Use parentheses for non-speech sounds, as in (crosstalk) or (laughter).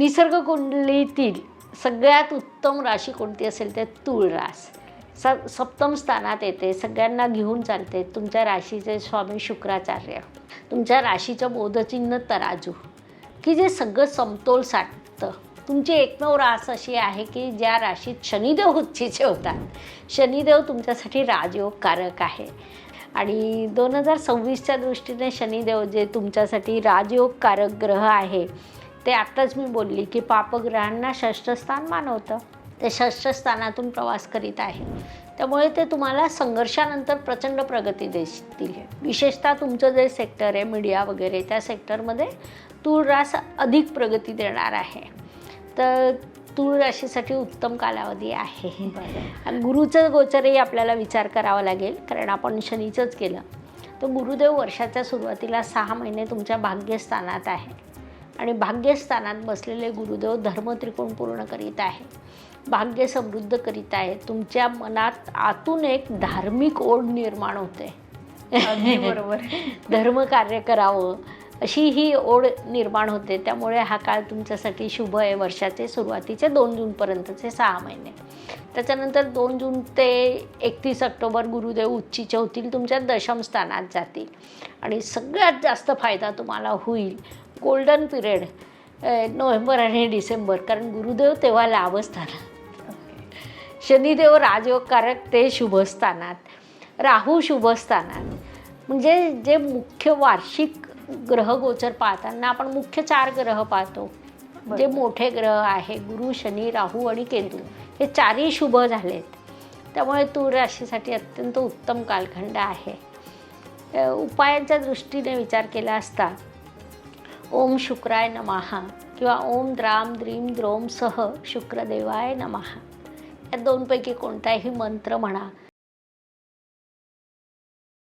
निसर्ग कुंडलीतील सगळ्यात उत्तम राशी कोणती असेल ते तुळ रास स सप्तम स्थानात येते. सगळ्यांना घेऊन चालते. तुमच्या राशीचे स्वामी शुक्राचार्य. तुमच्या राशीचं बोधचिन्ह तराजू. की जे सगळं समतोल साठतं तुमची एकमेव रास अशी आहे की ज्या राशीत शनिदेव उच्चीचे होतात. शनिदेव तुमच्यासाठी राजयोगकारक आहे. आणि दोन हजार सव्वीसच्या दृष्टीने शनिदेव जे तुमच्यासाठी राजयोगकारक ग्रह आहे ते आत्ताच मी बोलली की पापग्रहांना षष्ठस्थान मानवतं. ते षष्ठस्थानातून प्रवास करीत आहे. त्यामुळे ते तुम्हाला संघर्षानंतर प्रचंड प्रगती देतील. विशेषतः तुमचं जे सेक्टर आहे मीडिया वगैरे त्या सेक्टरमध्ये तूळ रास अधिक प्रगती देणार आहे. तर तूळ राशीसाठी उत्तम कालावधी आहे. आणि गुरुचं गोचरही आपल्याला विचार करावा लागेल कारण आपण शनीचंच केलं. तर गुरुदेव वर्षाच्या सुरुवातीला सहा महिने तुमच्या भाग्यस्थानात आहे. आणि भाग्यस्थानात बसलेले गुरुदेव धर्मत्रिकोण पूर्ण करीत आहे भाग्य समृद्ध करीत आहे तुमच्या मनात आतून एक धार्मिक ओढ निर्माण होते. बरोबर. (laughs) धर्म कार्य करावं अशी ही ओढ निर्माण होते. त्यामुळे हा काळ तुमच्यासाठी शुभ आहे. वर्षाचे सुरुवातीचे दोन जूनपर्यंतचे सहा महिने. त्याच्यानंतर दोन जून ते एकतीस ऑक्टोबर गुरुदेव उच्चीचे होतील तुमच्या दशम स्थानात जातील. आणि सगळ्यात जास्त फायदा तुम्हाला होईल गोल्डन पिरियड नोव्हेंबर आणि डिसेंबर. कारण गुरुदेव तेव्हा लाभस्थानात शनिदेव राजयोगकारक ते शुभस्थानात राहू शुभस्थानात म्हणजे जे मुख्य वार्षिक ग्रह गोचर पाहताना आपण मुख्य चार ग्रह पाहतो. जे मोठे ग्रह आहे गुरु शनी राहू आणि केतू. हे चारही शुभ झालेत. त्यामुळे तूळ राशीसाठी अत्यंत उत्तम कालखंड आहे. उपायांच्या दृष्टीने विचार केला असता ओम शुक्राय नमहा किंवा ओम द्राम द्रीम द्रोम सह शुक्रदेवाय नमहा या दोनपैकी कोणताही मंत्र म्हणा